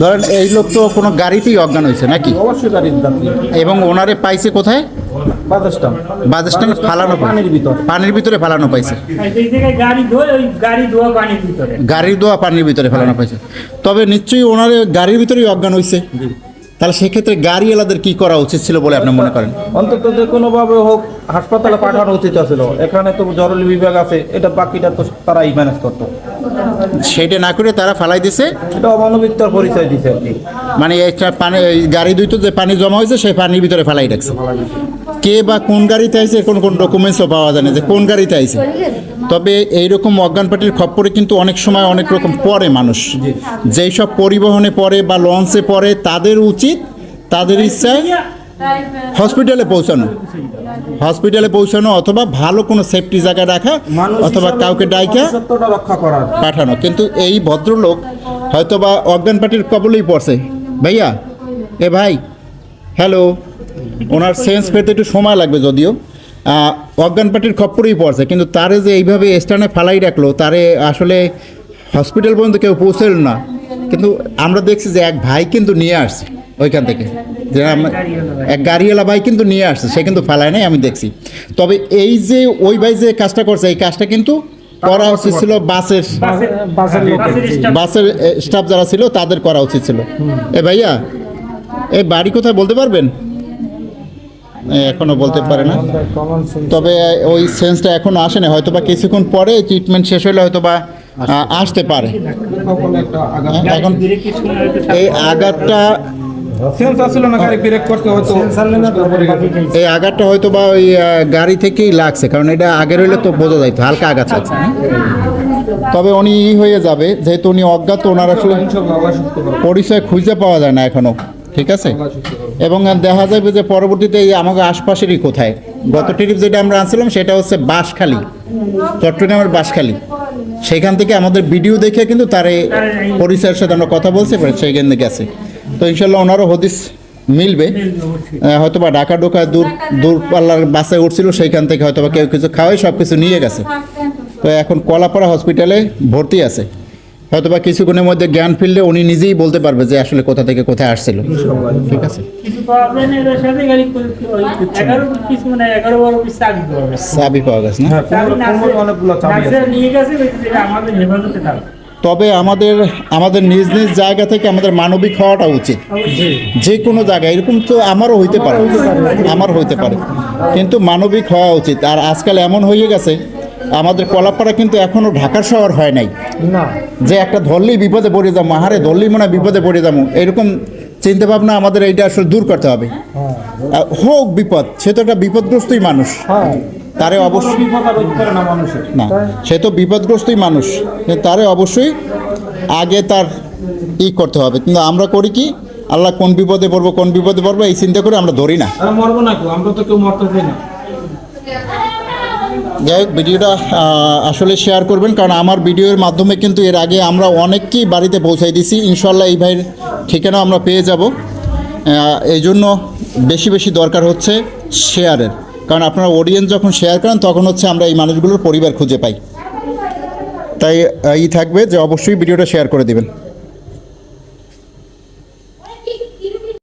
ধরেন এই লোক তো কোনো গাড়িতেই অজ্ঞান হয়েছে নাকি? অবশ্যই গাড়ির এবং ওনারে পাইছে কোথায়? ফালানো পাইছে। পানির ভিতর। পানির ভিতরে ফালানো পাইছে। গাড়ি ধোয় গাড়ির পানির ভিতরে। ফেলানো পাইছে। তবে নিশ্চয়ই ওনারে গাড়ির ভিতরেই অজ্ঞান হয়েছে তাহলে সেক্ষেত্রে গাড়িওয়ালাদের কি করা উচিত ছিল বলে আপনি মনে করেন? অন্তত যে কোনোভাবে হোক হাসপাতালে পাঠানো উচিত ছিল। এখানে তো জরুরি বিভাগ আছে এটা বাকিটা তো তারাই ম্যানেজ করতো। সেটা না করে তারা ফেলাই দিছে? এটা অমানবিকতার পরিচয় দিছে আর কি। মানে একটা পানি গাড়ি গাড়ি দুইটো যে পানি জমা হয়েছে সেই পানির ভিতরে ফেলাই রাখছে। কে বা কোন গাড়িতে আইছে কোন কোন ডকুমেন্টসও পাওয়া যায় না যে কোন গাড়িতে আইছে। তবে এইরকম অজ্ঞান পার্টির খপ্পরে কিন্তু অনেক সময় অনেক রকম পড়ে মানুষ। যেই সব পরিবহনে পড়ে বা লঞ্চে পড়ে তাদের উচিত তাদের ইচ্ছায় হসপিটালে পৌঁছানো। হসপিটালে পৌঁছানো অথবা ভালো কোনো সেফটি জায়গায় রাখা অথবা কাউকে ডাইকা পাঠানো। কিন্তু এই ভদ্রলোক হয়তো বা অজ্ঞান পার্টির কবলেই পড়ছে। ভাইয়া এ ভাই হ্যালো ওনার সেন্স পেতে একটু সময় লাগবে যদিও। অজ্ঞান পার্টির খপ্পরেই পড়ছে, কিন্তু তারে যে এইভাবে স্টানে ফালাই রাখল, তারে আসলে হসপিটাল পর্যন্ত কেউ পৌঁছল না। কিন্তু আমরা দেখছি যে এক ভাই কিন্তু নিয়ে আসছে ওইখান থেকে। যে এক গাড়িওয়ালা ভাই কিন্তু নিয়ে আসছে, সে কিন্তু ফালায় নাই, আমি দেখছি। তবে এই যে ওই ভাই যে কাজটা করছে, এই কাজটা কিন্তু করা উচিত ছিল বাসের বাসের স্টাফ যারা ছিল, তাদের করা উচিত ছিল। এ ভাইয়া এই বাড়ি কোথায় বলতে পারবেন? এ, এখনও বলতে পারে না। তবে ওই সেন্সটা এখনও আসেনি। হয়তো বা কিছুক্ষণ পরে ট্রিটমেন্ট শেষ হলে হয়তো বা আসতে পারে। এখন এই আঘাতটা এই আঘাতটা হয়তো বা ওই গাড়ি থেকেই লাগছে কারণ এটা আগের হইলে তো বোঝা যাইতো হালকা আঘাত লাগছে। তবে উনি ই হয়ে যাবে যেহেতু উনি অজ্ঞাত ওনার আসলে পরিচয় খুঁজে পাওয়া যায় না এখনও। ঠিক আছে? এবং দেখা যাবে যে পরবর্তীতে এই আমাকে আশপাশেরই কোথায়। গত ট্রিপ যেটা আমরা আনছিলাম সেটা হচ্ছে বাঁশখালী। চট্টগ্রামের বাঁশখালী। সেখান থেকে আমাদের ভিডিও দেখে কিন্তু তার এই পরিচয়ের সাথে আমরা কথা বলছি সেইখান থেকে গেছে তো ইনশাল্লাহ ওনারও হদিস মিলবে। হয়তো বা ঢাকা ঢোকা দূর দূরপাল্লার বাসে উঠছিল, সেইখান থেকে হয়তো বা কেউ কিছু খাওয়াই সব কিছু নিয়ে গেছে। তো এখন কলাপাড়া হসপিটালে ভর্তি আছে। হয়তো বা কিছুক্ষণের মধ্যে জ্ঞান ফিরলে উনি নিজেই বলতে পারবে যে আসলে কোথা থেকে কোথায় আসছিল। ঠিক আছে? না চাবি পাওয়া গেছে। তবে আমাদের আমাদের নিজ নিজ জায়গা থেকে আমাদের মানবিক হওয়াটা উচিত। যে কোনো জায়গায় এরকম তো আমারও হইতে পারে। আমার হইতে পারে। কিন্তু মানবিক হওয়া উচিত। আর আজকাল এমন হয়ে গেছে আমাদের কলাপাড়া কিন্তু এখনও ঢাকার শহর হয় নাই। না। যে একটা ধরলেই বিপদে পড়ে যাব আহারে ধরলেই মনে হয় বিপদে পড়ে যাব। এরকম চিন্তা ভাবনা আমাদের এইটা আসলে দূর করতে হবে। হোক বিপদ সে তো একটা বিপদগ্রস্তই মানুষ। হ্যাঁ। তারে অবশ্যই না সে তো বিপদগ্রস্তই মানুষ। তারে অবশ্যই আগে তার ই করতে হবে। কিন্তু আমরা করি কি আল্লাহ কোন বিপদে পড়ব কোন বিপদে পড়ব এই চিন্তা করে আমরা ধরি না। মরবো না কেউ আমরা তো কেউ মরতে চাই না। যাই হোক, ভিডিওটা আসলে শেয়ার করবেন, কারণ আমার ভিডিওর মাধ্যমে কিন্তু এর আগে আমরা অনেককেই বাড়িতে পৌঁছাই দিছি। ইনশাল্লাহ এই ভাইয়ের ঠিকানা আমরা পেয়ে যাব। এই জন্য বেশি বেশি দরকার হচ্ছে শেয়ারের কারণ আপনারা অডিয়েন্স যখন শেয়ার করেন, তখন হচ্ছে আমরা এই মানুষগুলোর পরিবার খুঁজে পাই। তাই ই থাকবে যে অবশ্যই ভিডিওটা শেয়ার করে দিবেন।